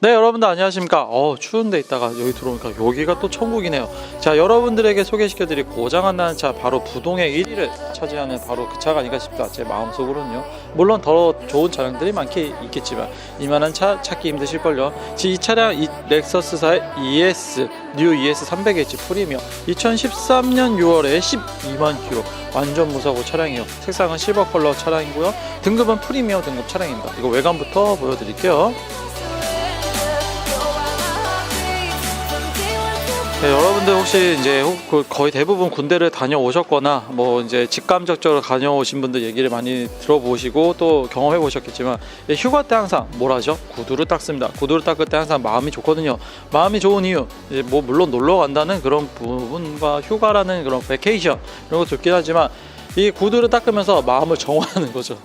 네 여러분들 안녕하십니까? 어 추운데 있다가 여기 들어오니까 여기가 또 천국이네요. 자 여러분들에게 소개시켜드릴 고장안 나는 차 바로 부동의 1위를 차지하는 바로 그 차가 아닌가 싶다. 제 마음속으로는요. 물론 더 좋은 차량들이 많게 있겠지만 이만한 차 찾기 힘드실걸요. 지금 이 차량 이 렉서스사의 ES 뉴 ES 300H 프리미엄. 2013년 6월에 12만 킬로 완전 무사고 차량이요. 색상은 실버 컬러 차량이고요. 등급은 프리미엄 등급 차량입니다. 이거 외관부터 보여드릴게요 네, 여러분들 혹시 이제 혹- 그 거의 대부분 군대를 다녀오셨거나 뭐 이제 직감적적으로 다녀오신 분들 얘기를 많이 들어보시고 또 경험해 보셨겠지만 예, 휴가 때 항상 뭘 하죠? 구두를 닦습니다. 구두를 닦을 때 항상 마음이 좋거든요. 마음이 좋은 이유, 이제 뭐 물론 놀러 간다는 그런 부분과 휴가라는 그런 베케이션 이런 거 좋긴 하지만 이 구두를 닦으면서 마음을 정화하는 거죠.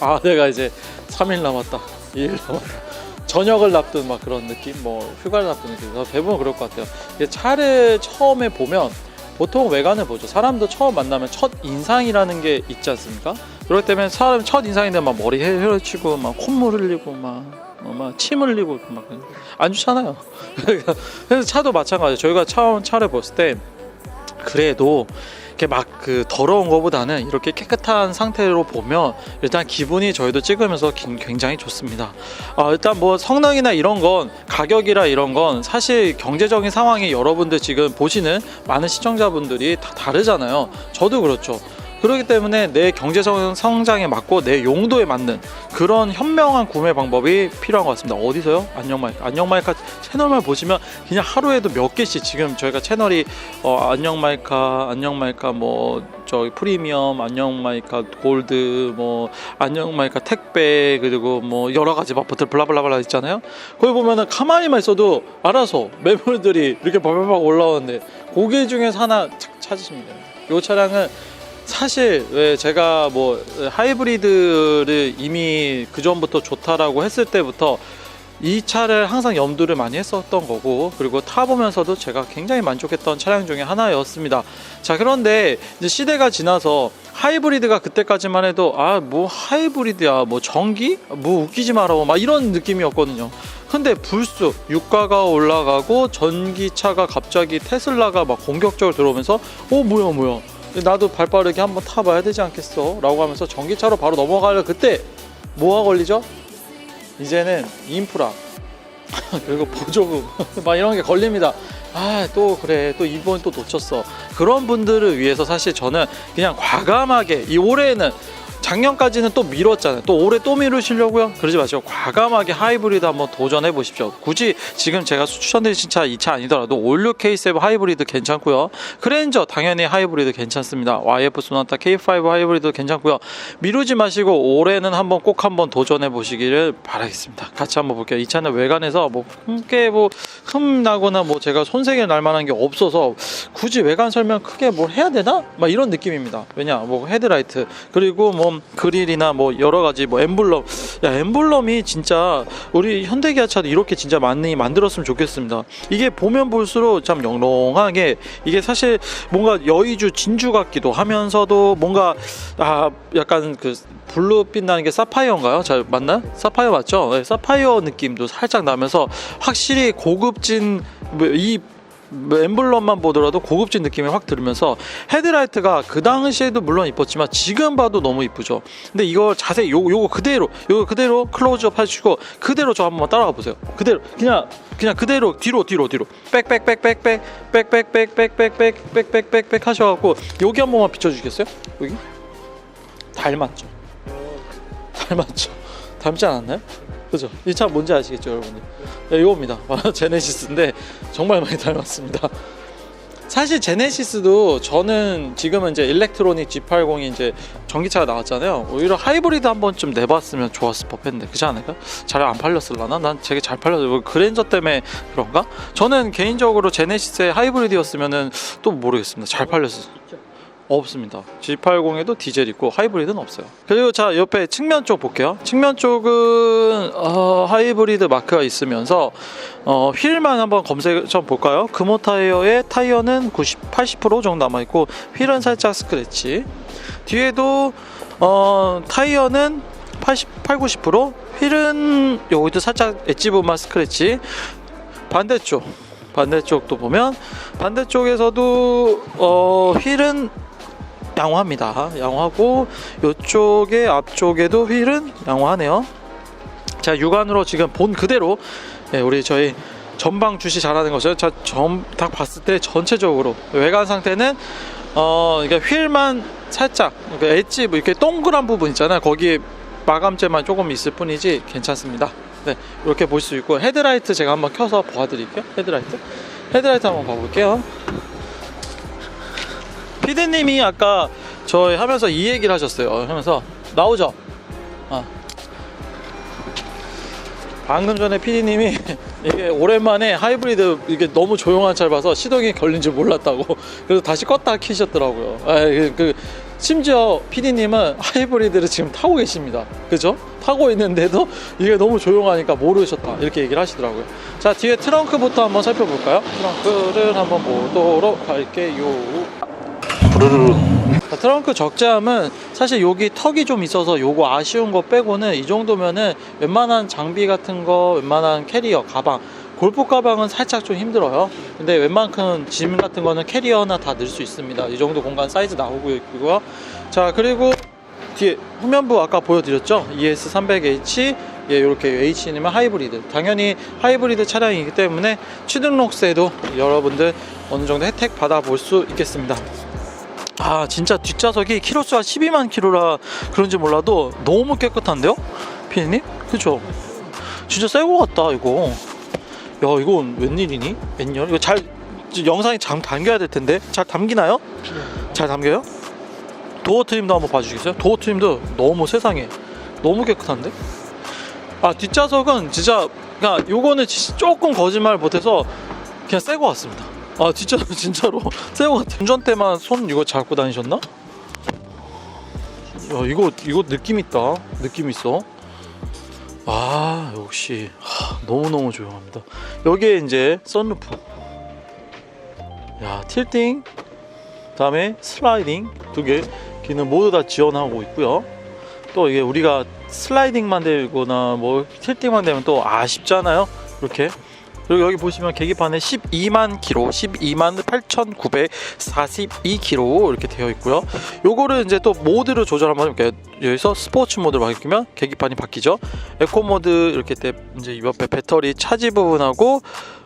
아 내가 이제 3일 남았다, 2일 남았다. 저녁을 납둔 막 그런 느낌, 뭐 휴가를 납둔 느낌. 그래서 대부분 그럴 것 같아요. 이게 차를 처음에 보면 보통 외관을 보죠. 사람도 처음 만나면 첫 인상이라는 게 있지 않습니까? 그렇기 때문에 사람 첫 인상인데 막 머리 헤어치고 막 콧물 흘리고 막, 어, 막침 흘리고 막 안 좋잖아요. 그래서 차도 마찬가지예요. 저희가 처음 차를 봤을 때 그래도 이렇게 막 그 더러운 것보다는 이렇게 깨끗한 상태로 보면 일단 기분이 저희도 찍으면서 긴- 굉장히 좋습니다. 아, 일단 뭐 성능이나 이런 건 가격이라 이런 건 사실 경제적인 상황이 여러분들 지금 보시는 많은 시청자분들이 다 다르잖아요. 저도 그렇죠. 그렇기 때문에 내 경제적 성장에 맞고 내 용도에 맞는 그런 현명한 구매 방법이 필요한 것 같습니다. 어디서요? 안녕마이카. 안녕마이카 채널만 보시면 그냥 하루에도 몇 개씩 지금 저희가 채널이 어, 안녕마이카, 안녕마이카 뭐 저기 프리미엄, 안녕마이카 골드, 뭐 안녕마이카 택배 그리고 뭐 여러 가지 마포트 블라블라블라 있잖아요. 거기 보면은 가만히만 있어도 알아서 매물들이 이렇게 벌벌벌 올라오는데 고개 중에서 하나 착 찾으시면 됩니다. 이 차량은 사실 왜 제가 뭐 하이브리드를 이미 그 전부터 좋다라고 했을 때부터 이 차를 항상 염두를 많이 했었던 거고 그리고 타보면서도 제가 굉장히 만족했던 차량 중에 하나였습니다. 자 그런데 이제 시대가 지나서 하이브리드가 그때까지만 해도 아 뭐 하이브리드야 뭐 전기 뭐 웃기지 마라 막 이런 느낌이었거든요. 근데 불쑥 유가가 올라가고 전기차가 갑자기 테슬라가 막 공격적으로 들어오면서 어 뭐야 뭐야 나도 발 빠르게 한번 타봐야 되지 않겠어 라고 하면서 전기차로 바로 넘어가려 그때 뭐가 걸리죠? 이제는 인프라 그리고 보조금 막 이런 게 걸립니다. 아 또 그래 또 이번 또 놓쳤어. 그런 분들을 위해서 사실 저는 그냥 과감하게 이 올해는 작년까지는 또 미뤘잖아요. 또 올해 또 미루시려고요? 그러지 마시고 과감하게 하이브리드 한번 도전해 보십시오. 굳이 지금 제가 추천드린 차이차 아니더라도 올류 K7 하이브리드 괜찮고요. 그랜저 당연히 하이브리드 괜찮습니다. YF 소나타 K5 하이브리드 괜찮고요. 미루지 마시고 올해는 한번 꼭 한번 도전해 보시기를 바라겠습니다. 같이 한번 볼게요. 이 차는 외관에서 뭐 크게 뭐 흠나거나 뭐 제가 손색이 날 만한 게 없어서 굳이 외관 설명 크게 뭘 해야 되나? 막 이런 느낌입니다. 왜냐 뭐 헤드라이트 그리고 뭐 그릴이나 뭐 여러 가지 뭐 엠블럼 야 엠블럼이 진짜 우리 현대기아차도 이렇게 진짜 많이 만들었으면 좋겠습니다. 이게 보면 볼수록 참 영롱하게 이게 사실 뭔가 여의주 진주 같기도 하면서도 뭔가 아 약간 그 블루빛 나는 게 사파이어인가요? 잘 맞나? 사파이어 맞죠? 네, 사파이어 느낌도 살짝 나면서 확실히 고급진 뭐이 엠블럼만 보더라도 고급진 느낌이 확 들으면서 헤드라이트가 그 당시에도 물론 이뻤지만 지금 봐도 너무 이쁘죠. 근데 이거 자세히 요 요거 그대로 요거 그대로 클로즈업 하시고 그대로 저 한번 따라가 보세요. 그대로 그냥 그냥 그대로 뒤로 뒤로 뒤로 빽빽빽빽빽빽빽빽빽빽빽빽빽빽 하셔갖고 여기 한 번만 비춰주시겠어요? 여기 닮았죠. 닮았죠. 닮지 않았나요? 그죠? 이 차 뭔지 아시겠죠, 여러분들? 네, 이겁니다. 제네시스인데 정말 많이 닮았습니다. 사실 제네시스도 저는 지금은 이제 일렉트로닉 G80이 이제 전기차가 나왔잖아요. 오히려 하이브리드 한번 좀 내봤으면 좋았을 법했는데 그렇지 않을까? 잘 안 팔렸을라나? 난 되게 잘 팔렸어. 뭐 그랜저 때문에 그런가? 저는 개인적으로 제네시스의 하이브리드였으면은 또 모르겠습니다. 잘 팔렸어. 없습니다. G80에도 디젤 있고 하이브리드는 없어요. 그리고 자 옆에 측면 쪽 볼게요. 측면 쪽은 어, 하이브리드 마크가 있으면서 어, 휠만 한번 검색 좀 볼까요? 금호 타이어의 타이어는 90, 80% 정도 남아 있고 휠은 살짝 스크래치. 뒤에도 어, 타이어는 80, 8, 90% 휠은 여기도 살짝 엣지 부분만 스크래치 반대쪽 반대쪽도 보면 반대쪽에서도 어 휠은 양호합니다. 양호하고 이쪽에 앞쪽에도 휠은 양호하네요. 자 육안으로 지금 본 그대로 예, 우리 저희 전방 주시 잘하는 거죠 자전딱 봤을 때 전체적으로 외관 상태는 어 그러니까 휠만 살짝 그러니까 엣지 뭐 이렇게 동그란 부분 있잖아요. 거기에 마감재만 조금 있을 뿐이지 괜찮습니다. 네 이렇게 볼 수 있고 헤드라이트 제가 한번 켜서 보여드릴게요. 헤드라이트. 헤드라이트 한번 봐볼게요 피디님이 아까 저희 하면서 이 얘기를 하셨어요. 하면서 나오죠. 아. 방금 전에 피디님이 이게 오랜만에 하이브리드 이게 너무 조용한 차를 봐서 시동이 걸린 줄 몰랐다고. 그래서 다시 껐다 키셨더라고요. 아, 그, 그 심지어 피디님은 하이브리드를 지금 타고 계십니다. 그죠? 타고 있는데도 이게 너무 조용하니까 모르셨다. 이렇게 얘기를 하시더라고요. 자 뒤에 트렁크부터 한번 살펴볼까요? 트렁크를 한번 보도록 할게요 부르르 자, 트렁크 적재함은 사실 여기 턱이 좀 있어서 요거 아쉬운 거 빼고는 이 정도면은 웬만한 장비 같은 거 웬만한 캐리어 가방 골프 가방은 살짝 좀 힘들어요. 근데 웬만큼 짐 같은 거는 캐리어나 다 넣을 수 있습니다. 이 정도 공간 사이즈 나오고 있고요. 자 그리고 뒤에 후면부 아까 보여드렸죠? ES300H 예, 이렇게 H님은 하이브리드. 당연히 하이브리드 차량이기 때문에 취등록세도 여러분들 어느 정도 혜택 받아볼 수 있겠습니다 아 진짜 뒷좌석이 키로수가 12만 키로라 그런지 몰라도 너무 깨끗한데요? 피디님? 그죠? 진짜 새 거 같다 이거 야 이건 웬일이니? 웬열? 이거 잘 영상이 잘 담겨야 될 텐데 잘 담기나요? 잘 담겨요? 도어 트림도 한번 봐주시겠어요? 도어 트림도 너무 세상에 너무 깨끗한데? 아 뒷좌석은 진짜 그냥 요거는 지- 조금 거짓말 못해서 그냥 새 거 같습니다 아 진짜 진짜로? 새거 같아. 운전대만 손 이거 잡고 다니셨나? 야 이거 이거 느낌 있다. 느낌 있어? 아 역시. 하, 너무너무 조용합니다. 여기에 이제 썬루프. 야 틸팅. 다음에 슬라이딩. 두 개. 기능 모두 다 지원하고 있고요. 또 이게 우리가 슬라이딩만 되거나 뭐 틸팅만 되면 또 아쉽잖아요. 이렇게 그리고 여기 보시면 계기판에 12만 키로 12만 8,942키로 이렇게 되어 있고요 요거를 이제 또 모드를 조절 한번 해볼게요 여기서 스포츠 모드로 바뀌면 계기판이 바뀌죠 에코 모드 이렇게 때 이제 옆에 배터리 차지 부분하고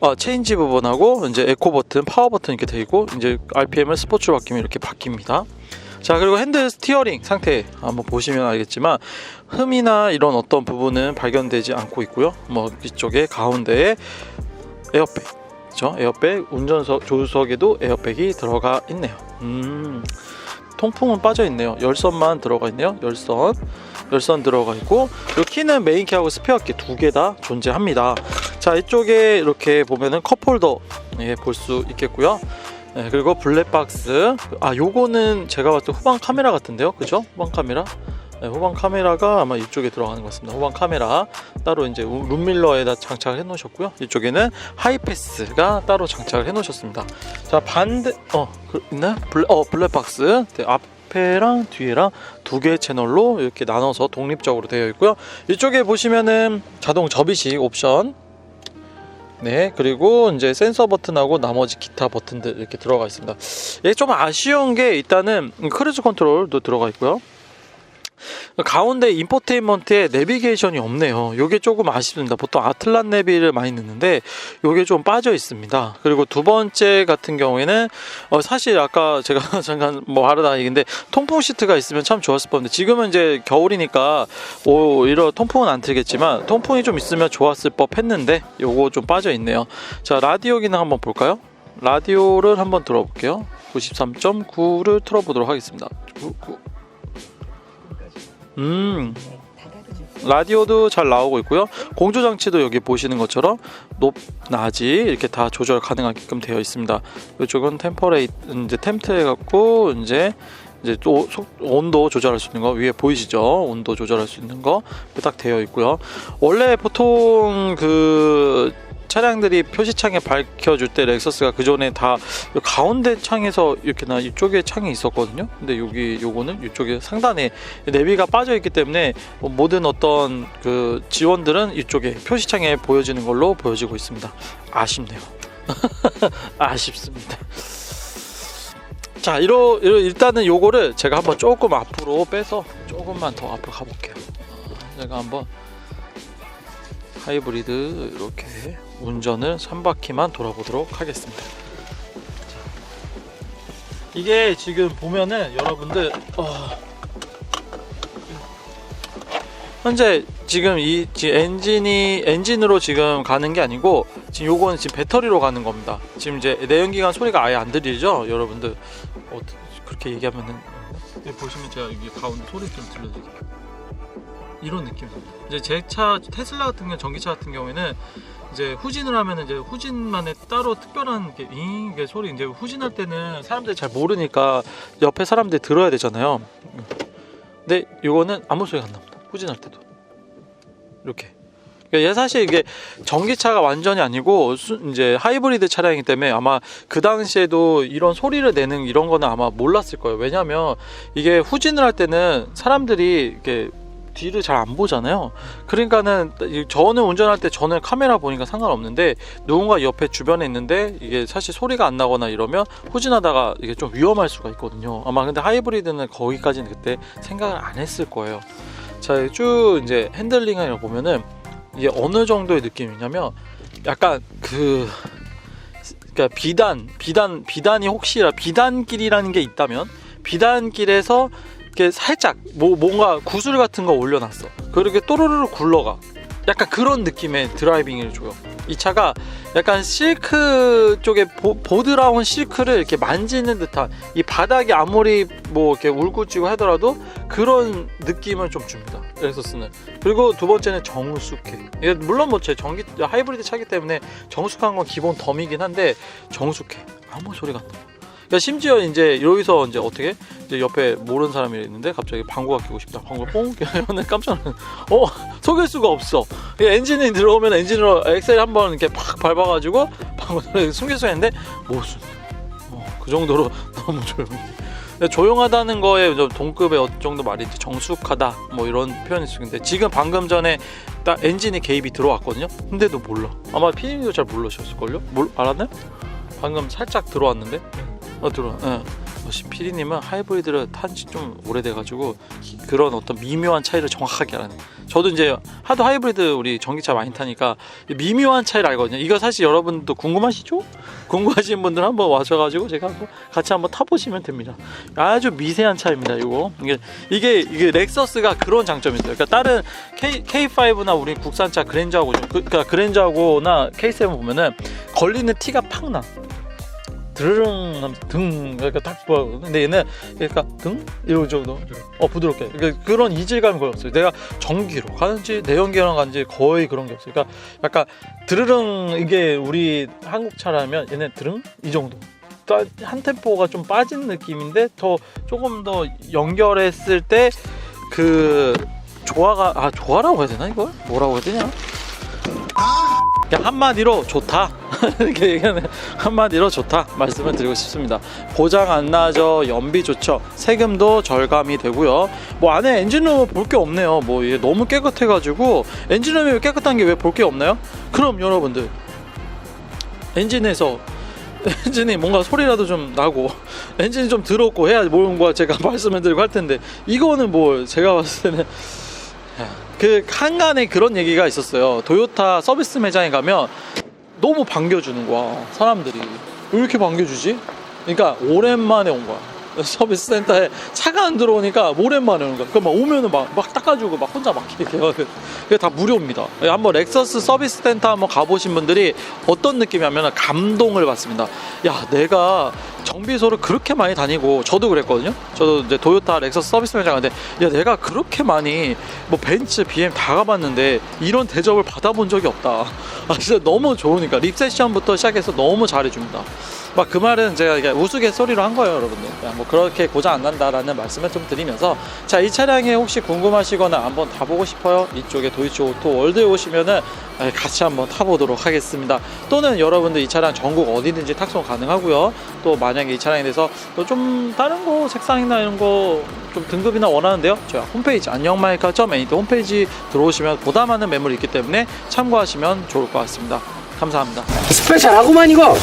어, 체인지 부분하고 이제 에코 버튼, 파워 버튼 이렇게 되어 있고 이제 RPM을 스포츠로 바뀌면 이렇게 바뀝니다. 자 그리고 핸들 스티어링 상태 한번 보시면 알겠지만 흠이나 이런 어떤 부분은 발견되지 않고 있고요. 뭐 이쪽에 가운데에 에어백, 그죠? 에어백 운전석 조수석에도 에어백이 들어가 있네요. 음. 통풍은 빠져 있네요. 열선만 들어가 있네요. 열선, 열선 들어가 있고 이 키는 메인 키하고 스페어 키 두 개 다 존재합니다. 자 이쪽에 이렇게 보면은 컵홀더 예, 볼 수 있겠고요. 네, 그리고 블랙박스 아 요거는 제가 봤을 때 후방 카메라 같은데요 그죠 후방 카메라 네, 후방 카메라가 아마 이쪽에 들어가는 것 같습니다. 후방 카메라 따로 이제 우- 룸밀러에다 장착을 해 놓으셨고요. 이쪽에는 하이패스가 따로 장착을 해 놓으셨습니다. 자 반대 어 그, 있나? 블랙 어 블랙박스. 네, 앞에랑 뒤에랑 두 개의 채널로 이렇게 나눠서 독립적으로 되어 있고요. 이쪽에 보시면은 자동 접이식 옵션. 네, 그리고 이제 센서 버튼하고 나머지 기타 버튼들 이렇게 들어가 있습니다. 이게 좀 아쉬운 게 일단은 크루즈 컨트롤도 들어가 있고요. 가운데 인포테인먼트에 내비게이션이 없네요. 이게 조금 아쉽습니다. 보통 아틀란 내비를 많이 넣는데 이게 좀 빠져 있습니다. 그리고 두 번째 같은 경우에는 어, 사실 아까 제가 잠깐 뭐 하려다 얘기인데 통풍 시트가 있으면 참 좋았을 뻔한데 지금은 이제 겨울이니까 오히려 통풍은 안 틀겠지만 통풍이 좀 있으면 좋았을 법 했는데 요거 좀 빠져 있네요. 자 라디오 기능 한번 볼까요? 라디오를 한번 들어볼게요. 93.9를 틀어보도록 하겠습니다. 구- 구- 음 라디오도 잘 나오고 있고요. 공조 장치도 여기 보시는 것처럼 높, 낮이 이렇게 다 조절 가능하게끔 되어 있습니다. 이쪽은 템퍼레이 이제 템트해 갖고 이제 이제 또 속, 온도 조절할 수 있는 거 위에 보이시죠? 온도 조절할 수 있는 거 딱 되어 있고요. 원래 보통 그 차량들이 표시창에 밝혀줄 때 렉서스가 그 전에 다 가운데 창에서 이렇게 나 이쪽에 창이 있었거든요. 근데 여기 요거는 이쪽에 상단에 내비가 빠져 있기 때문에 뭐 모든 어떤 그 지원들은 이쪽에 표시창에 보여지는 걸로 보여지고 있습니다. 아쉽네요. 아쉽습니다. 자, 이러, 이러 일단은 요거를 제가 한번 조금 앞으로 빼서 조금만 더 앞으로 가볼게요. 제가 한번 하이브리드 이렇게 운전을 3바퀴만 돌아보도록 하겠습니다. 자, 이게 지금 보면은 여러분들 어, 현재 지금 이 지금 엔진이 엔진으로 지금 가는 게 아니고 지금 요거는 지금 배터리로 가는 겁니다. 지금 이제 내연기관 소리가 아예 안 들리죠, 여러분들. 어, 그렇게 얘기하면은 여기 보시면 제가 여기 가운데 소리 좀 들려드릴게요. 이런 느낌입니다. 이제 제 차 테슬라 같은 경우 전기차 같은 경우에는 이제 후진을 하면은 이제 후진만의 따로 특별한 게 이게 소리 이제 후진할 때는 사람들이 잘 모르니까 옆에 사람들이 들어야 되잖아요. 근데 이거는 아무 소리가 안 납니다. 후진할 때도 이렇게. 그러니까 얘 사실 이게 전기차가 완전히 아니고 수- 이제 하이브리드 차량이기 때문에 아마 그 당시에도 이런 소리를 내는 이런 거는 아마 몰랐을 거예요. 왜냐하면 이게 후진을 할 때는 사람들이 이렇게 뒤를 잘 안 보잖아요. 그러니까는 이- 저는 운전할 때 저는 카메라 보니까 상관없는데 누군가 옆에 주변에 있는데 이게 사실 소리가 안 나거나 이러면 후진하다가 이게 좀 위험할 수가 있거든요. 아마 근데 하이브리드는 거기까지는 그때 생각을 안 했을 거예요. 자, 쭉 이제 핸들링을 보면은 이게 어느 정도의 느낌이냐면 약간 그 그러니까 비단 비단 비단이 혹시라 비단길이라는 게 있다면 비단길에서 이렇게 살짝 뭐 뭔가 구슬 같은 거 올려놨어. 그렇게 또르르 굴러가. 약간 그런 느낌의 드라이빙을 줘요. 이 차가 약간 실크 쪽에 보, 보드라운 실크를 이렇게 만지는 듯한 이 바닥이 아무리 뭐 이렇게 울긋지고 하더라도 그런 느낌을 좀 줍니다. 렉서스는. 그리고 두 번째는 정숙해. 물론 뭐 제 전기 하이브리드 차기 때문에 정숙한 건 기본 덤이긴 한데 정숙해. 아무 소리가 안 나. 그러니까 심지어 이제 여기서 이제 어떻게 이제 옆에 모르는 사람이 있는데 갑자기 방구가 끼고 싶다. 방구가 뽕 끼면 깜짝 놀라. 어 속일 수가 없어. 이 엔진이 들어오면 엔진으로 엑셀 한번 이렇게 팍 밟아가지고 방구를 숨길 수 있는데 못 숨겨. 어, 그 정도로 너무 조용해. 조용하다는 거에 좀 동급의 어느 정도 말이 지 정숙하다 뭐 이런 표현이 쓰는데 지금 방금 전에 딱 엔진이 개입이 들어왔거든요. 근데도 몰라. 아마 피디님도 잘 모르셨을걸요? 몰 알았나요? 방금 살짝 들어왔는데 어 들어. 예. 역시 피디님은 하이브리드를 탄지 좀 오래돼가지고 그런 어떤 미묘한 차이를 정확하게 알아요. 저도 이제 하도 하이브리드 우리 전기차 많이 타니까 이 미묘한 차이를 알거든요. 이거 사실 여러분도 궁금하시죠? 궁금하신 분들 한번 와셔가지고 제가 한번 같이 한번 타보시면 됩니다. 아주 미세한 차입니다. 이거 이게 이게 이게 렉서스가 그런 장점이 있어요. 그러니까 다른 K K5나 우리 국산차 그랜저하고 좀- 그, 그러니까 그랜저하고나 K7 보면은 걸리는 티가 팍 나. 드르릉 하면서 등 그러니까 딱 보여. 근데 얘는 그러니까 등 이런 정도 어 부드럽게 그러니까 그런 이질감이 거의 없어요. 내가 전기로 가는지 내연기로 가는지 거의 그런 게 없어요. 그러니까 약간 드르릉 이게 우리 한국 차라면 얘는 드릉 이 정도. 따- 한 템포가 좀 빠진 느낌인데 더 조금 더 연결했을 때 그 조화가 아 조화라고 해야 되나 이걸 뭐라고 해야 되냐? 한마디로 좋다. 이렇게 얘기하는 한마디로 좋다 말씀을 드리고 싶습니다. 고장 안 나죠, 연비 좋죠, 세금도 절감이 되고요. 뭐 안에 엔진룸 볼게 없네요. 뭐 이게 너무 깨끗해 가지고 엔진룸이 깨끗한 게 왜 볼 게 없나요? 그럼 여러분들 엔진에서 엔진이 뭔가 소리라도 좀 나고 엔진이 좀 더럽고 해야 뭔가 제가 말씀을 드리고 할 텐데 이거는 뭐 제가 봤을 때는 그 한간에 그런 얘기가 있었어요. 도요타 서비스 매장에 가면 너무 반겨주는 거야 사람들이 왜 이렇게 반겨주지? 그러니까 오랜만에 온 거야 서비스 센터에 차가 안 들어오니까 오랜만에 오는 거야. 그막 오면은 막, 막 닦아주고 막 혼자 막 이렇게 하거든. 그게 다 무료입니다. 한번 렉서스 서비스 센터 한번 가보신 분들이 어떤 느낌이냐면 감동을 받습니다. 야 내가 정비소를 그렇게 많이 다니고 저도 그랬거든요. 저도 이제 도요타 렉서스 서비스 매장 가는데 야 내가 그렇게 많이 뭐 벤츠 BM 다 가봤는데 이런 대접을 받아본 적이 없다. 아 진짜 너무 좋으니까. 립세션부터 시작해서 너무 잘해줍니다 막 그 말은 제가 우스갯소리로 한 거예요, 여러분들. 그냥 뭐 그렇게 고장 안 난다라는 말씀을 좀 드리면서 자, 이 차량에 혹시 궁금하시거나 한번 타보고 싶어요? 이쪽에 도이치 오토 월드에 오시면은 네, 같이 한번 타보도록 하겠습니다. 또는 여러분들 이 차량 전국 어디든지 탁송 가능하고요. 또 만약에 이 차량에 대해서 또 좀 다른 거 색상이나 이런 거 좀 등급이나 원하는데요. 저희 홈페이지 안녕마이카.애니트 홈페이지 들어오시면 보다 많은 매물이 있기 때문에 참고하시면 좋을 것 같습니다. 감사합니다. 스페셜하구만 이거